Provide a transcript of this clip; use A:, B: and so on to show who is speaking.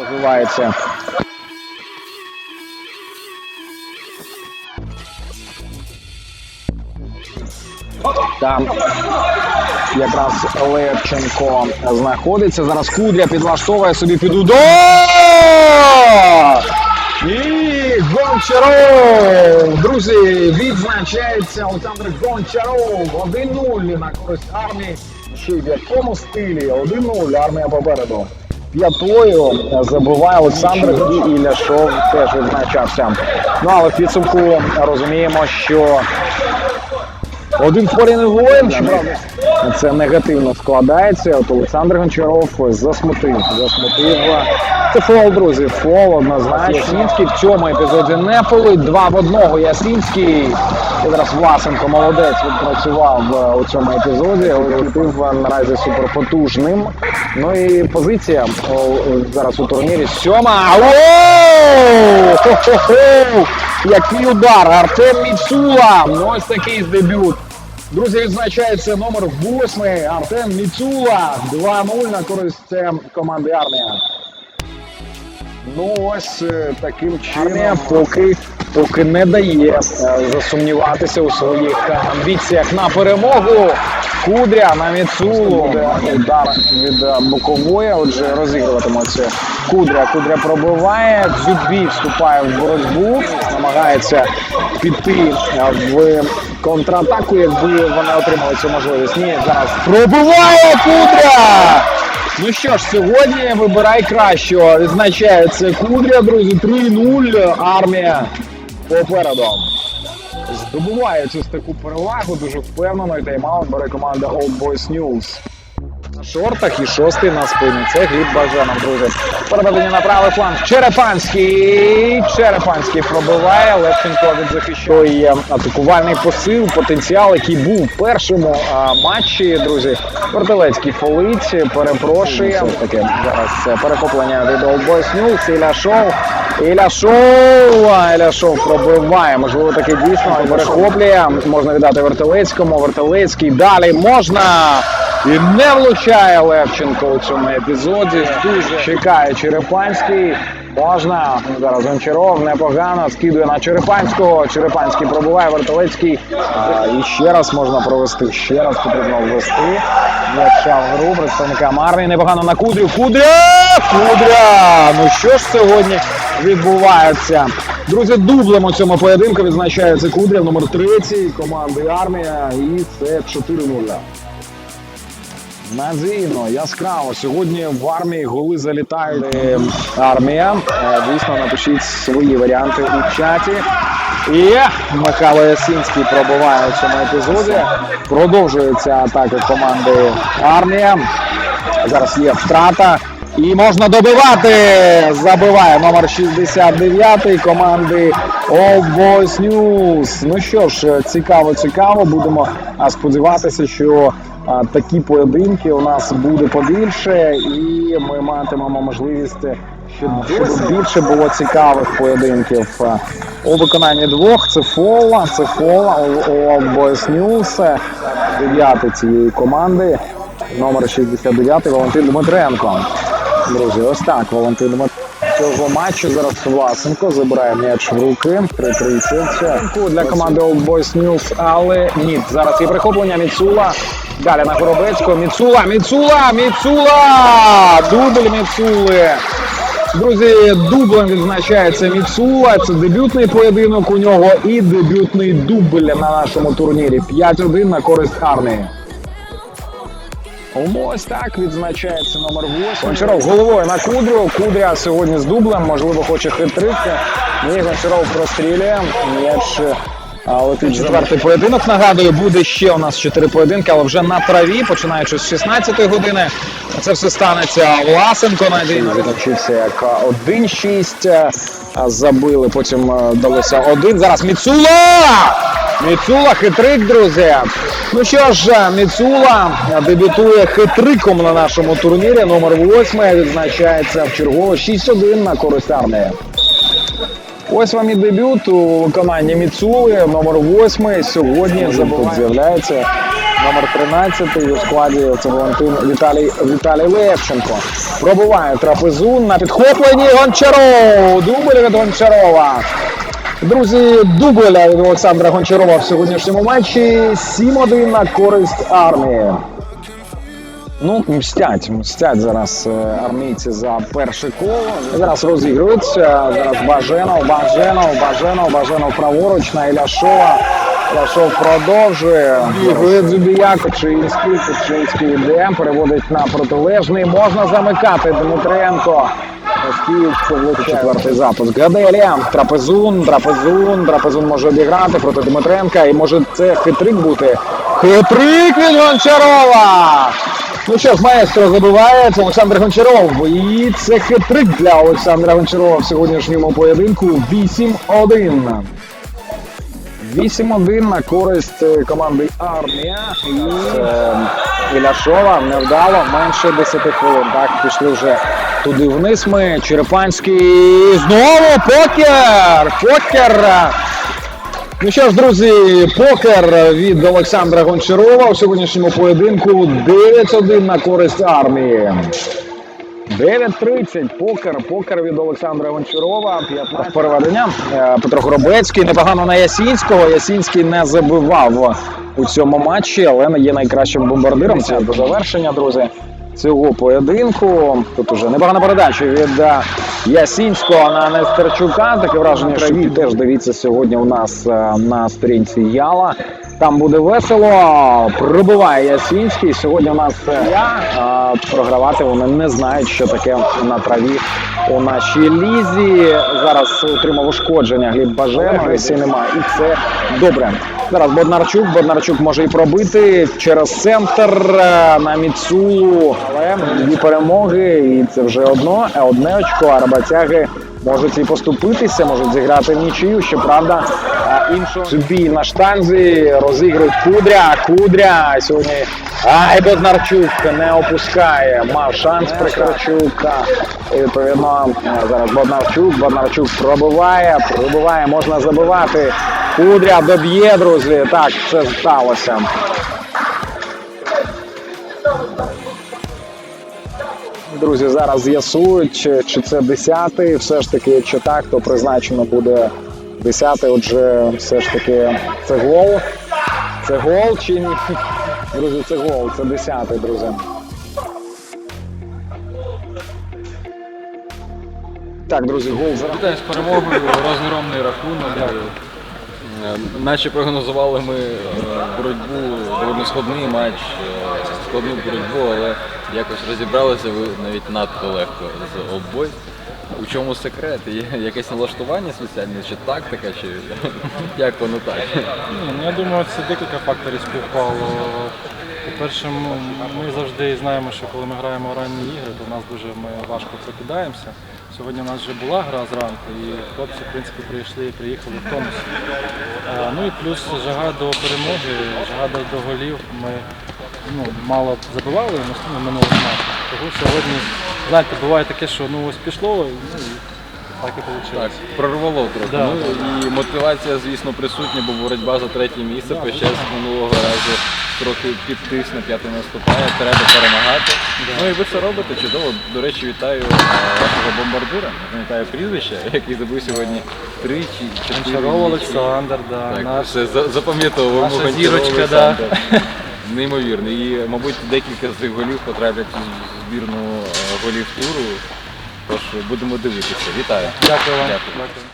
A: розвивається. Там якраз Левченко знаходиться. Зараз Кудря підлаштовує собі під удар! І Гончаров! Друзі, відзначається Олександр Гончаров. 1-0 на користь армії. Ще й в якому стилі? 1-0 армія попереду. П'ятою забиває Олександр і Іляшов теж відзначався. Ну але в підсумку розуміємо, що один форін воїн, щоправда, це негативно складається. От Олександр Гончаров засмутив. Засмутив. Це фол, друзі. Фол однозначно. Ясінський в цьому епізоді не полить. Два в одного. Ясінський. І зараз Власенко молодець відпрацював е, у цьому епізоді. Колектив е, наразі суперпотужним. Ну і позиція зараз у турнірі сьома. Хо-хо-хо! Який удар! Артем Міцула! Ну, ось такий дебют. Друзі, відзначається номер 8 Артем Міцула. 2-0 на користь е, команди армія. Ну ось е, таким чином поки, поки не дає е, засумніватися у своїх амбіціях на перемогу. Кудря на Міцулу. Буде удар від бокової. Отже, розігруватимуться. Кудря. Кудря пробиває. Дзюбій вступає в боротьбу. Намагається піти в контратаку, якби вони отримали цю можливість. Ні, зараз пробиває Кудря! Ну що ж, сьогодні вибирай кращого. Відзначається Кудря, друзі. 3-0. Армія попереду. Здобуває цю таку перевагу, дуже впевнено. І тайм-аут бере команда Old Boys News. На шортах і шостий на спині. Це Гліб Бажанов, друзі. Переведення на правий фланг. Черепанський. Черепанський пробиває. Левченко відзахищує атакувальний посил, потенціал, який був в першому а, матчі, друзі. Вертелецький фолить, перепрошує. Таке зараз е, перехоплення від Old Boys News. Іляшов. Іляшов. Іляшов пробиває. Можливо, таке дійсно перехоплює. Можна віддати Вертелецькому. Вертелецький далі можна. І не влучає Левченко у цьому епізоді. Дуже чекає Черепанський. Можна зараз Гончаров непогано скидує на Черепанського. Черепанський пробуває Вертолецький. А, і ще раз можна провести. Ще раз потрібно ввести. М'яча в гру представникам армії. Непогано на Кудрю. Кудря! Кудря! Ну що ж сьогодні відбувається? Друзі, дублем у цьому поєдинку відзначається Кудря номер 3 команди армія. І це 4-0. Надійно, яскраво. Сьогодні в армії голи залітають. Е, Армія. Е, Дійсно, напишіть свої варіанти у чаті. І Михайло Ясінський пробиває у цьому епізоді. Продовжується атака команди армія. Зараз є втрата. І можна добивати. Забиває номер 69 команди Old Boys News. Ну що ж, цікаво, цікаво. Будемо сподіватися, що такі поєдинки у нас буде побільше, і ми матимемо можливість, щоб, щоб більше було цікавих поєдинків. У виконанні двох це фол, це фол у Old Boys News, дев'ятий цієї команди, номер 69 Валентин Дмитренко. Друзі, ось так Валентин Дмитренко. Цього матчу зараз Власенко забирає м'яч в руки. 3-30 для команди Old Boys News, але ні. Зараз є прихоплення Міцула. Далі на Горобецького. Міцула, Міцула, Міцула! Дубль Міцули. Друзі, дублем відзначається Міцула. Це дебютний поєдинок у нього і дебютний дубль на нашому турнірі. 5-1 на користь армії. Ось так відзначається номер 8. Гончаров головою на Кудрю. Кудря сьогодні з дублем, можливо, хоче хитрити. Ні, Гончаров прострілює. М'яч а, летить четвертий поєдинок. Нагадую, буде ще у нас чотири поєдинки, але вже на траві, починаючи з 16-ї години. Це все станеться Власенко надійно. Відлучився як 1-6. Забили, потім е, далося один. Зараз Міцула! Міцула хитрик, друзі. Ну що ж, Міцула дебютує хитриком на нашому турнірі. Номер 8 відзначається в чергово 6-1 на користь армії. Ось вам і дебют у виконанні Міцули, номер 8 Сьогодні забув з'являється номер 13 у складі це Валентин Віталій Віталій Левченко. Пробуває трапезун на підхопленні Гончаров. Дубль від Гончарова. Друзі, дубль від Олександра Гончарова в сьогоднішньому матчі 7-1 на користь армії. Ну, мстять, мстять зараз е, армійці за перше коло. Зараз розігруються. Зараз Баженов, Баженов, Баженов, Баженов праворуч на Іляшова. Іляшов продовжує. Бігує Дзюбіяк, Кочинський, Кочинський йде, переводить на протилежний. Можна замикати Дмитренко. Оскільки влучає четвертий запуск. Гаделі, трапезун, трапезун, трапезун може обіграти проти Дмитренка. І може це хитрик бути. Хитрик від Гончарова! Ну що ж, маестро забиває, це Олександр Гончаров. І це хитрик для Олександра Гончарова в сьогоднішньому поєдинку 8-1. 8-1 на користь е, команди Армія. І е, Іляшова невдало, менше 10 хвилин. Так, пішли вже туди вниз ми. Черепанський знову покер! Покер! Ну що ж, друзі, покер від Олександра Гончарова у сьогоднішньому поєдинку 9-1 на користь армії. 9.30, покер, покер від Олександра Гончарова, 15 переведення. Е, Петро Горобецький непогано на Ясінського. Ясінський не забивав у цьому матчі, але не є найкращим бомбардиром. Це до завершення, друзі. Цього поєдинку тут уже непогана передача від е, Ясінського на Нестерчука. Таке враження, що ви теж дивіться сьогодні у нас е, на сторінці Яла. Там буде весело. Пробиває Ясінський. Сьогодні у нас е, я програвати вони не знають, що таке на траві у нашій лізі. Зараз отримав ушкодження Гліб Баженов, Гресі немає. І це добре. Зараз Боднарчук. Боднарчук може і пробити через центр е, на Міцулу. Але дві перемоги, і це вже одно, е, одне очко. А можуть і поступитися, можуть зіграти в нічию. Щоправда, е, іншого бій на штанзі розігрують Кудря. Кудря сьогодні. Ай, Боднарчук не опускає. Мав шанс Прикарчук. І відповідно зараз Боднарчук. Боднарчук пробиває, пробиває, можна забивати. Кудря доб'є, друзі. Так, це сталося. Друзі, зараз з'ясують, чи, чи це 10-й, все ж таки, чи так, то призначено буде 10-й. Отже, все ж таки, це гол. Це гол чи ні? Друзі, це гол, це 10-й, друзі. Так, друзі, гол зараз.
B: З перемогою, розгромний рахунок. Е, Наче прогнозували ми е, боротьбу, доволі складний матч, е, складну боротьбу, але якось розібралися ви навіть надто легко з обой. У чому секрет? Є якесь налаштування спеціальне, чи тактика, чи як воно так?
C: Ні, ну я думаю, це декілька факторів співпало. По-перше, ми, завжди знаємо, що коли ми граємо в ранні ігри, то нас дуже ми важко прокидаємося. Сьогодні у нас вже була гра зранку, і хлопці, в принципі, прийшли і приїхали в тонусі. Е, Ну і плюс жага до перемоги, жага до, голів. Ми ну, мало забивали на ну, минулого матчі. Тому сьогодні, знаєте, буває таке, що ну ось пішло, ну, і так і вийшло.
B: Так, прорвало трохи.
C: Да,
B: ну, і мотивація, звісно, присутня, бо боротьба за третє місце
C: Да,
B: Пещес минулого разу трохи підтис на п'яте наступає, треба перемагати. Ну і ви це робите чудово. До речі, вітаю е, вашого бомбардира. Пам'ятаю прізвище, який забив сьогодні три чи чотири.
C: Олександр, да,
B: Так,
C: наш
B: за- запам'ятовуємо.
C: наша зірочка, да.
B: Неймовірно. І, мабуть, декілька з цих голів потраплять у збірну е, голів туру. Тож будемо дивитися. Вітаю.
C: Дякую вам.
B: Дякую.
C: Дякую.